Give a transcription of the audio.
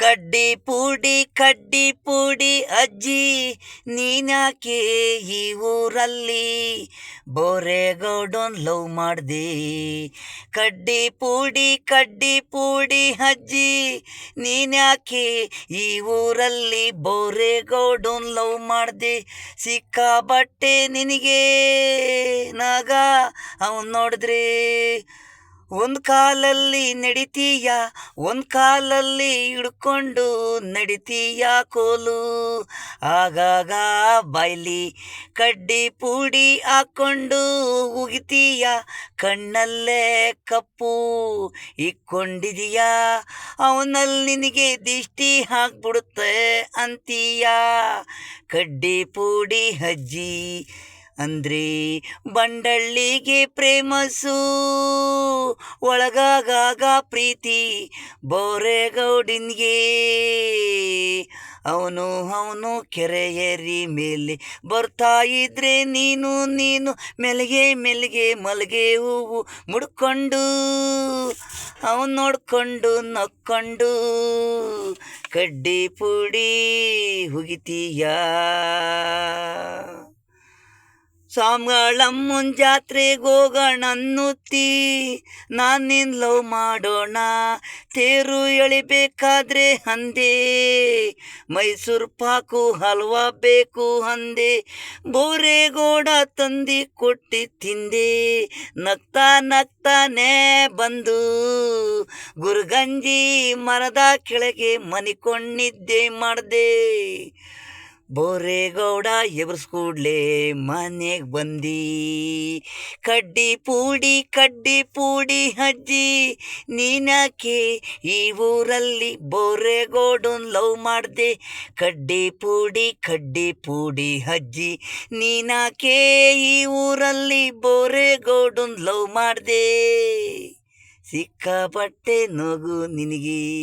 ಕಡ್ಡಿ ಪುಡಿ ಕಡ್ಡಿ ಪುಡಿ ಅಜ್ಜಿ ನೀನ್ಯಾಕೆ ಈ ಊರಲ್ಲಿ? ಬೋರೆಗೌಡನ್ ಲವ್ ಮಾಡ್ದೆ. ಕಡ್ಡಿ ಪುಡಿ ಕಡ್ಡಿ ಪುಡಿ ಅಜ್ಜಿ ನೀನ್ಯಾಕೆ ಈ ಊರಲ್ಲಿ? ಬೋರೆಗೌಡನ್ ಲವ್ ಮಾಡ್ದೆ. ಸಿಕ್ಕಾಬಟ್ಟೆ ನಿನಗೆ ನಾಗ, ಅವನ್ ನೋಡಿದ್ರೆ ಒಂದು ಕಾಲಲ್ಲಿ ನಡಿತೀಯ, ಒಂದು ಕಾಲಲ್ಲಿ ಹಿಡ್ಕೊಂಡು ನಡಿತೀಯ ಕೋಲು. ಆಗಾಗ ಬಾಯ್ಲಿ ಕಡ್ಡಿ ಪೂಡಿ ಹಾಕ್ಕೊಂಡು ಉಗಿತೀಯ, ಕಣ್ಣಲ್ಲೇ ಕಪ್ಪು ಇಕ್ಕೊಂಡಿದೀಯ. ಅವನಲ್ಲಿ ನಿನಗೆ ದಿಷ್ಟಿ ಹಾಕ್ಬಿಡುತ್ತೆ ಅಂತೀಯ. ಕಡ್ಡಿ ಪೂಡಿ ಅಜ್ಜಿ ಅಂದ್ರೆ ಬಂಡಳ್ಳಿಗೆ ಪ್ರೇಮಸು. ಒಳಗಾಗಾಗ ಪ್ರೀತಿ ಬೋರೇಗೌಡಿನ್ಗೆ. ಅವನು ಅವನು ಕೆರೆಯರಿ ಮೇಲೆ ಬರ್ತಾ ಇದ್ರೆ ನೀನು ನೀನು ಮೆಲ್ಗೆ ಮೆಲ್ಗೆ ಮಲ್ಗೆ ಹೂವು ಮುಡ್ಕೊಂಡು. ಅವನು ನೋಡ್ಕೊಂಡು ನಕ್ಕೊಂಡು. ಕಡ್ಡಿ ಪುಡಿ ಹುಗಿತೀಯ? ಸ್ವಾಮಿಗಳಮ್ಮನ ಜಾತ್ರೆಗೆ ಅನ್ನುತ್ತೀ. ನಾನು ನಿನ್ನ ಲವ್ ಮಾಡೋಣ. ತೇರು ಎಳಿಬೇಕಾದ್ರೆ ಹಂದೆ. ಮೈಸೂರು ಪಾಕು ಹಲ್ವಾ ಬೇಕು ಹಂದೆ. ಬೋರೇಗೌಡ ತಂದಿ ಕೊಟ್ಟಿ ತಿಂದೆ. ನಗ್ತಾ ನಗ್ತಾನೆ ಬಂದು. ಗುರುಗಂಜಿ ಮರದ ಕೆಳಗೆ ಮನಿಕೊಂಡಿದ್ದೆ ಮಾಡ್ದೆ. ಬೋರೇಗೌಡ ಎಬ್ರಿಸ್ಕೂಡ್ಲೆ ಮನೆಗೆ ಬಂದಿ. ಕಡ್ಡಿ ಪೂಡಿ ಕಡ್ಡಿ ಪೂಡಿ ಅಜ್ಜಿ, ನೀನಕ್ಕೆ ಈ ಊರಲ್ಲಿ ಬೋರೇಗೌಡನ್ ಲವ್ ಮಾಡಿದೆ. ಕಡ್ಡಿ ಪೂಡಿ ಕಡ್ಡಿ ಪೂಡಿ ಅಜ್ಜಿ ನೀನಾಕೆ ಈ ಊರಲ್ಲಿ ಬೋರೇಗೌಡನ್ ಲವ್ ಮಾಡ್ದೆ. ಸಿಕ್ಕಾಪಟ್ಟೆ ನಗು ನಿನಗೆ.